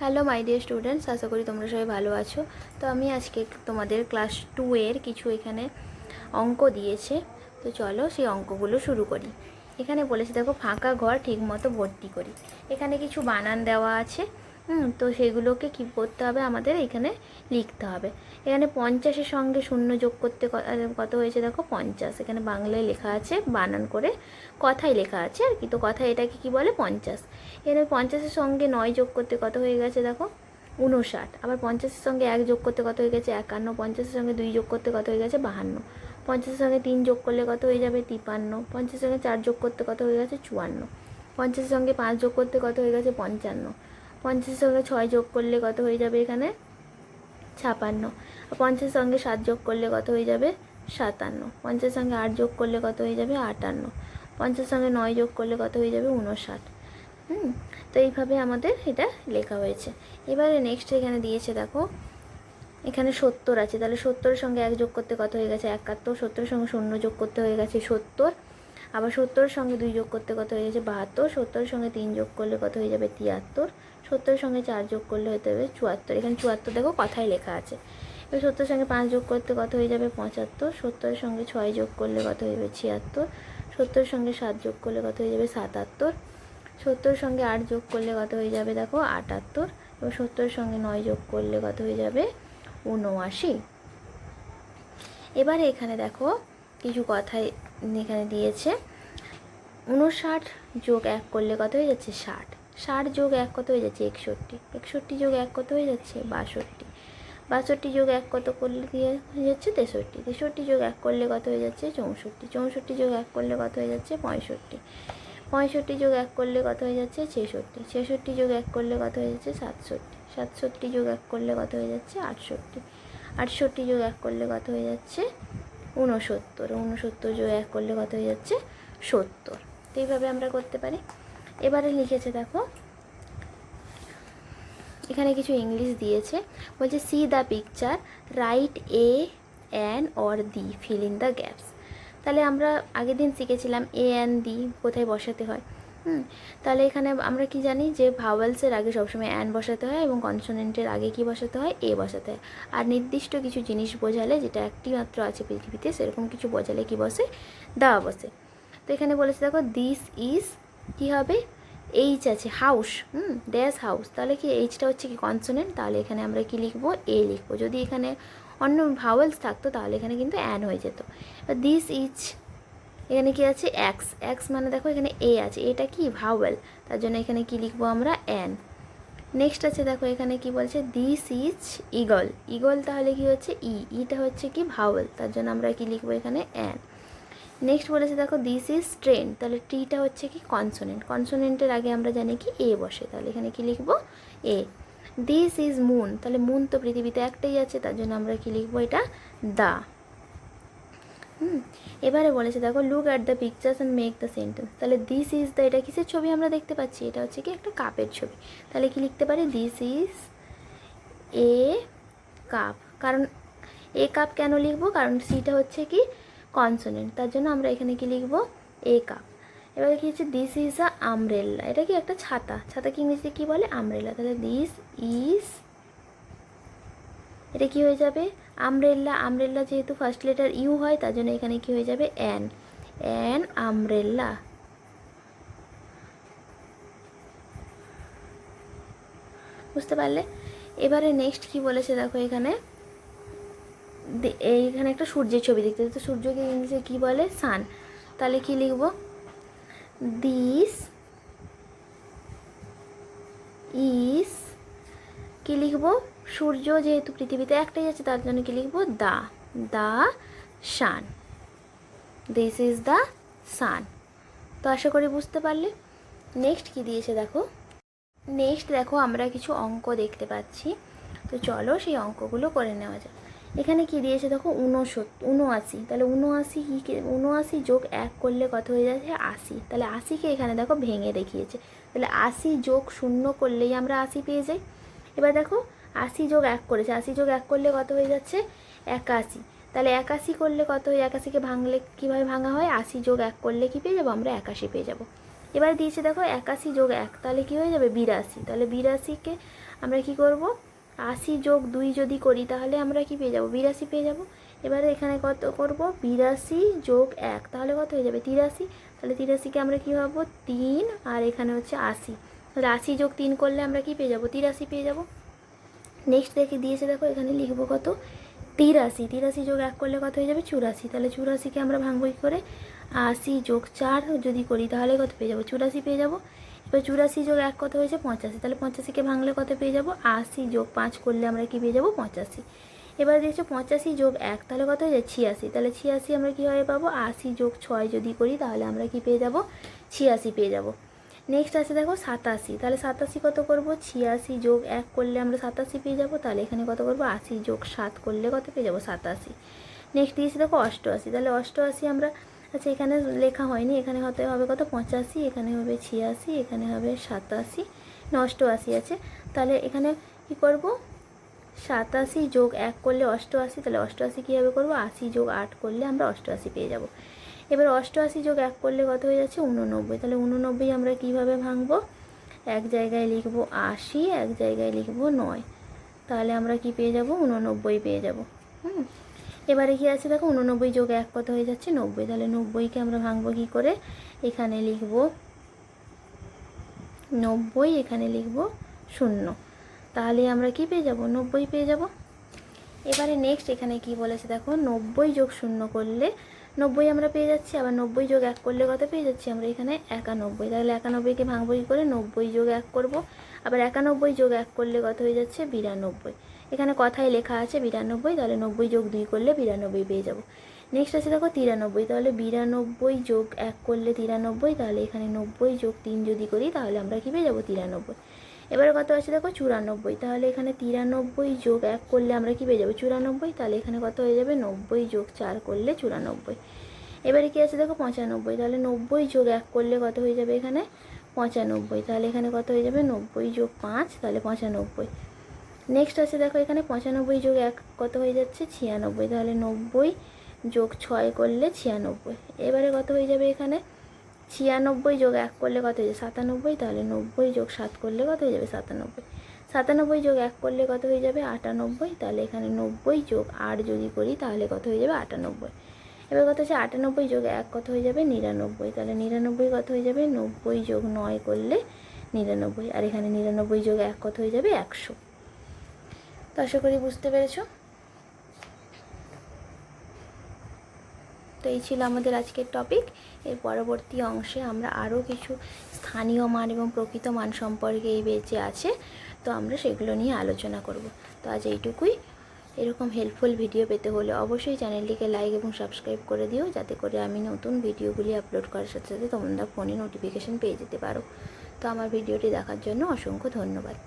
Hello my dear students আশা করি তোমরা সবাই ভালো আছো। তো আমি আজকে তোমাদের ক্লাস টু এর কিছু এখানে অঙ্ক দিয়েছে। তো চলো সেই অঙ্কগুলো শুরু করি। এখানে বলেছে, দেখো, ফাঁকা ঘর ঠিকমতো ভর্তি করি। এখানে কিছু বানান দেওয়া আছে। হুম, তো সেগুলোকে কী করতে হবে? আমাদের এখানে লিখতে হবে। এখানে পঞ্চাশের সঙ্গে শূন্য যোগ করতে কত হয়েছে দেখো? পঞ্চাশ। এখানে বাংলায় লেখা আছে, বানান করে কথাই লেখা আছে আর কি। তো কথা এটাকে কি বলে? পঞ্চাশ। এখানে পঞ্চাশের সঙ্গে নয় যোগ করতে কত হয়ে গেছে দেখো? উনষাট আবার পঞ্চাশের সঙ্গে এক যোগ করতে কত হয়ে গেছে? একান্ন। পঞ্চাশের সঙ্গে দুই যোগ করতে কত হয়ে গেছে? বাহান্ন। পঞ্চাশের সঙ্গে তিন যোগ করলে কত হয়ে যাবে? তিপান্ন। পঞ্চাশের সঙ্গে চার যোগ করতে কত হয়ে গেছে? চুয়ান্ন। পঞ্চাশের সঙ্গে পাঁচ যোগ করতে কত হয়ে গেছে? পঞ্চান্ন। পঞ্চাশের সঙ্গে ছয় যোগ করলে কত হয়ে যাবে এখানে? ছাপান্ন। পঞ্চাশের সঙ্গে সাত যোগ করলে কত হয়ে যাবে? সাতান্ন। পঞ্চাশের সঙ্গে আট যোগ করলে কত হয়ে যাবে? আটান্ন। পঞ্চাশের সঙ্গে নয় যোগ করলে কত হয়ে যাবে? উনষাট হুম? তো এইভাবে আমাদের এটা লেখা হয়েছে। এবারে নেক্সট এখানে দিয়েছে দেখো, এখানে সত্তর আছে। তাহলে সত্তরের সঙ্গে এক যোগ করতে কত হয়ে গেছে? একাত্তর। সত্তরের সঙ্গে শূন্য যোগ করতে হয়ে গেছে সত্তর। আবার সত্তরের সঙ্গে দুই যোগ করতে কত হয়ে গেছে? বাহাত্তর। সত্তরের সঙ্গে তিন যোগ করলে কত হয়ে যাবে? তিয়াত্তর। সত্তরের সঙ্গে চার যোগ করলে হতে হবে চুয়াত্তর। এখানে চুয়াত্তর দেখো কথাই লেখা আছে। এবার সত্তরের সঙ্গে পাঁচ যোগ করতে কত হয়ে যাবে? পঁচাত্তর। সত্তরের সঙ্গে ছয় যোগ করলে কত হয়ে যাবে? ছিয়াত্তর। সত্তরের সঙ্গে সাত যোগ করলে কত হয়ে যাবে? সাতাত্তর। সত্তরের সঙ্গে আট যোগ করলে কত হয়ে যাবে? দেখো আটাত্তর। এবং সত্তরের সঙ্গে নয় যোগ করলে কত হয়ে যাবে? উনআশি এবারে এখানে দেখো কিছু কথাই এখানে দিয়েছে। উনষাট যোগ এক করলে কত হয়ে যাচ্ছে? ষাট। ষাট যোগ এক কত হয়ে যাচ্ছে একষট্টি একষট্টি যোগ এক কত হয়ে যাচ্ছে বাষট্টি বাষট্টি যোগ এক কত করলে দিয়ে হয়ে যাচ্ছে তেষট্টি তেষট্টি যোগ এক করলে কত হয়ে যাচ্ছে চৌষট্টি চৌষট্টি যোগ এক করলে কত হয়ে যাচ্ছে পঁয়ষট্টি পঁয়ষট্টি যোগ এক করলে কত হয়ে যাচ্ছে ছেষট্টি ছেষট্টি যোগ এক করলে কত হয়ে যাচ্ছে সাতষট্টি সাতষট্টি যোগ এক করলে কত হয়ে যাচ্ছে আটষট্টি আটষট্টি যোগ এক করলে কত হয়ে যাচ্ছে ঊনসত্তর ঊনসত্তর যোগ এক করলে কত হয়ে যাচ্ছে সত্তর তো এইভাবে আমরা করতে পারি এবারে লিখেছে দেখো। এখানে কিছু ইংলিশ দিয়েছে। বলছে see the picture right a an or the fill in the gaps তাহলে আমরা আগের দিন শিখেছিলাম এ অ্যান দি কোথায় বসাতে হয়। হুম? তাহলে এখানে আমরা কি জানি যে ভাওয়েলসের আগে সবসময় অ্যান বসাতে হয় এবং কনসোনেন্টের আগে কি বসাতে হয়? এ বসাতে হয়। আর নির্দিষ্ট কিছু জিনিস বোঝালে, যেটা একটি মাত্র আছে পৃথিবীতে, সেরকম কিছু বোঝালে কি বসে? দেওয়া বসে। তো এখানে বলেছে দেখো দিস ইজ কী হবে? এইচ আছে হাউস হুম ড্যাশ হাউস তাহলে কি এইচটা হচ্ছে কি কনসোনেন্ট তাহলে এখানে আমরা কি লিখব? এ লিখব। যদি এখানে অন্য ভাওয়েলস থাকতো, তাহলে এখানে কিন্তু অ্যান হয়ে যেত। এবার দিস ইজ এখানে কি আছে? এক্স এক্স মানে দেখো এখানে এ আছে। এটা কি? ভাওয়েল তার জন্য এখানে কি লিখব আমরা? অ্যান নেক্সট আছে দেখো, এখানে কি বলছে? দিস ইজ ইগল ইগল তাহলে কি হচ্ছে? ই ইটা হচ্ছে কি? ভাওয়েল তার জন্য আমরা কি লিখব এখানে? অ্যান নেক্সট বলেছে দেখো দিস ইজ ট্রেন তাহলে টিটা হচ্ছে কি? কনসোনেন্ট কনসোনেন্টের আগে আমরা জানি কি? এ বসে। তাহলে এখানে কি লিখব? এ দিস ইজ মুন তাহলে মুন তো পৃথিবীতে একটাই আছে, তার জন্য আমরা কি লিখব এটা? দা হুম। এবারে বলেছে দেখো look at the pictures and make the sentence তাহলে দিস ইজ দ্য এটা কিসের ছবি আমরা দেখতে পাচ্ছি? এটা হচ্ছে কি? একটা কাপের ছবি। তাহলে কি লিখতে পারি? দিস ইজ এ কাপ কারণ এ কাপ কেন লিখব? কারণ সিটা হচ্ছে কি? কনসোনেন্ট তার জন্য আমরা এখানে কি লিখব? এ কাপ এবারে কি হচ্ছে দিস ইজ আ আমরেল্লা এটা কি একটা ছাতা? ছাতা কি ইংরেজিতে কী বলে? আমরেল্লা তাহলে দিস ইজ এটা কি হয়ে যাবে? আমরেল্লা আমরেল্লা যেহেতু ফার্স্ট লেটার ইউ হয়, তার জন্য এখানে কি হয়ে যাবে? অ্যান অ্যান আমরেল্লা বুঝতে পারলে? এবারে নেক্সট কি বলেছে দেখো এখানে? এইখানে একটা সূর্যের ছবি দেখতে তো সূর্যকে ইংলিশে কি বলে? সান তাহলে কি লিখব? দিস ইস কি লিখব? সূর্য যেহেতু পৃথিবীতে একটাই আছে, তার জন্য কি লিখব? The the sun this is the sun তো আশা করি বুঝতে পারলে। নেক্সট কি দিয়েছে দেখো? নেক্সট দেখো আমরা কিছু অঙ্ক দেখতে পাচ্ছি। তো চলো সেই অঙ্কগুলো করে নেওয়া যাক। এখানে কি দিয়েছে? দেখো উনসত্তর উনআশি তাহলে উনআশি কী উনআশি যোগ এক করলে কত হয়ে যাচ্ছে? আশি। তাহলে আশিকে এখানে দেখো ভেঙে দেখিয়েছে। তাহলে আশি যোগ শূন্য করলেই আমরা আশি পেয়ে যাই। এবার দেখো, আশি যোগ এক করেছে। আশি যোগ এক করলে কত হয়ে যাচ্ছে? একাশি। তাহলে একাশি করলে কত হয়, একাশিকে ভাঙলে কীভাবে ভাঙা হয়? আশি যোগ এক করলে কি পেয়ে যাব? আমরা একাশি পেয়ে যাব। এবার দিয়েছে দেখো, একাশি যোগ এক, তাহলে কী হয়ে যাবে? বিরাশি। তাহলে বিরাশিকে আমরা কি করব? আশি যোগ দুই যদি করি, তাহলে আমরা কি পেয়ে যাব? বিরাশি পেয়ে যাব। এবারে এখানে কত করব? বিরাশি যোগ এক, তাহলে কত হয়ে যাবে? তিরাশি। তাহলে তিরাশিকে আমরা কী ভাববো? তিন, আর এখানে হচ্ছে আশি। তাহলে আশি যোগ তিন করলে আমরা কি পেয়ে যাব? তিরাশি পেয়ে যাব। নেক্সট দেখে দিয়েছে, দেখো এখানে লিখব কত? তিরাশি। তিরাশি যোগ এক করলে কত হয়ে যাবে? চুরাশি। তাহলে চুরাশিকে আমরা ভাঙবই করে? আশি যোগ চার যদি করি, তাহলে কত পেয়ে যাব? চুরাশি পেয়ে যাব। এবার চুরাশি যোগ এক কত হয়েছে? পঁচাশি। তাহলে পঁচাশিকে ভাঙলে কত পেয়ে যাব? আশি যোগ পাঁচ করলে আমরা কি পেয়ে যাব? পঁচাশি। এবার দেখছ পঁচাশি যোগ এক, তাহলে কত হয়ে যায়? ছিয়াশি। তাহলে ছিয়াশি আমরা কীভাবে পাবো? আশি যোগ ছয় যদি করি, তাহলে আমরা কি পেয়ে যাব? ছিয়াশি পেয়ে যাব। নেক্সট আছে দেখো সাতাশি। তাহলে সাতাশি কত করব? ছিয়াশি যোগ এক করলে আমরা সাতাশি পেয়ে যাব। তাহলে এখানে কত করব? আশি যোগ সাত করলে কত পেয়ে যাব? সাতাশি। নেক্সট দিয়েছি দেখো অষ্টআশি। তাহলে অষ্টআশি আমরা আচ্ছা এখানে লেখা হয়নি। এখানে হতে হবে কত? পঁচাশি, এখানে হবে ছিয়াশি, এখানে হবে সাতাশি অষ্টআশি আছে। তাহলে এখানে কি করব? সাতাশি যোগ এক করলে অষ্টআশি, তাহলে অষ্টআশি কীভাবে করব? আশি যোগ আট করলে আমরা অষ্টআশি পেয়ে যাব। এবার অষ্টআশি যোগ এক করলে কত হয়ে যাচ্ছে? উননব্বই তাহলে উননব্বই আমরা কীভাবে ভাঙব? এক জায়গায় লিখব আশি, এক জায়গায় লিখব নয়। তাহলে আমরা কি পেয়ে যাব? উননব্বই পেয়ে যাব। হুম? এবারে কি আছে দেখো, উননব্বই যোগ এক কত হয়ে যাচ্ছে? নব্বই। তাহলে নব্বইকে আমরা ভাঙবো কী করে? এখানে লিখব নব্বই, এখানে লিখব শূন্য। তাহলে আমরা কি পেয়ে যাব? নব্বই পেয়ে যাব। এবারে নেক্সট এখানে কি বলেছে দেখো, নব্বই যোগ শূন্য করলে নব্বই আমরা পেয়ে যাচ্ছি, আবার নব্বই যোগ এক করলে কত পেয়ে যাচ্ছি? আমরা এখানে একানব্বই। তাহলে একানব্বইকে ভাঙবো কী করে? নব্বই যোগ এক করব। আবার একানব্বই যোগ এক করলে কত হয়ে যাচ্ছে? বিরানব্বই। এখানে কথায় লেখা আছে বিরানব্বই, তাহলে নব্বই যোগ দুই করলে বিরানব্বই পেয়ে যাব। নেক্সট আছে দেখো তিরানব্বই, তাহলে বিরানব্বই যোগ এক করলে তিরানব্বই, তাহলে এখানে নব্বই যোগ তিন যদি করি, তাহলে আমরা কী পেয়ে যাব? তিরানব্বই। এবারে কত আছে দেখো? চুরানব্বই, তাহলে এখানে তিরানব্বই যোগ এক করলে আমরা কী পেয়ে যাব? চুরানব্বই, তাহলে এখানে কত হয়ে যাবে? নব্বই যোগ চার করলে চুরানব্বই। এবারে কী আছে দেখো? পঁচানব্বই, তাহলে নব্বই যোগ এক করলে কত হয়ে যাবে এখানে? পঁচানব্বই, তাহলে এখানে কত হয়ে যাবে? নব্বই যোগ পাঁচ, তাহলে পঁচানব্বই। নেক্সট আছে দেখো এখানে পঁচানব্বই যোগ এক কত হয়ে যাচ্ছে? ছিয়ানব্বই। তাহলে নব্বই যোগ ছয় করলে ছিয়ানব্বই। এবারে কত হয়ে যাবে এখানে? ছিয়ানব্বই যোগ এক করলে কত হয়ে যাবে? সাতানব্বই। তাহলে নব্বই যোগ সাত করলে কত হয়ে যাবে? সাতানব্বই। সাতানব্বই যোগ এক করলে কত হয়ে যাবে? আটানব্বই। তাহলে এখানে নব্বই যোগ আট যদি করি, তাহলে কত হয়ে যাবে? আটানব্বই। এবার কত হচ্ছে আটানব্বই যোগ এক কত হয়ে যাবে? নিরানব্বই। তাহলে নিরানব্বই কত হয়ে যাবে? নব্বই যোগ নয় করলে নিরানব্বই। আর এখানে নিরানব্বই যোগ এক কত হয়ে যাবে? একশো। তো আশা করি বুঝতে পেরেছ? তো এই ছিল আমাদের আজকের টপিক এর পরবর্তী অংশে আমরা আরও কিছু স্থানীয় মান এবং প্রকৃত মান সম্পর্কে এই বেঁচে আছে, তো আমরা সেগুলো নিয়ে আলোচনা করব। তো আজ এইটুকুই। এরকম হেল্পফুল ভিডিও পেতে হলে অবশ্যই চ্যানেলটিকে লাইক এবং সাবস্ক্রাইব করে দিও, যাতে করে আমি নতুন ভিডিওগুলি আপলোড করার সাথে সাথে তোমরা ফোনে নোটিফিকেশান পেয়ে যেতে পারো। তো আমার ভিডিওটি দেখার জন্য অসংখ্য ধন্যবাদ।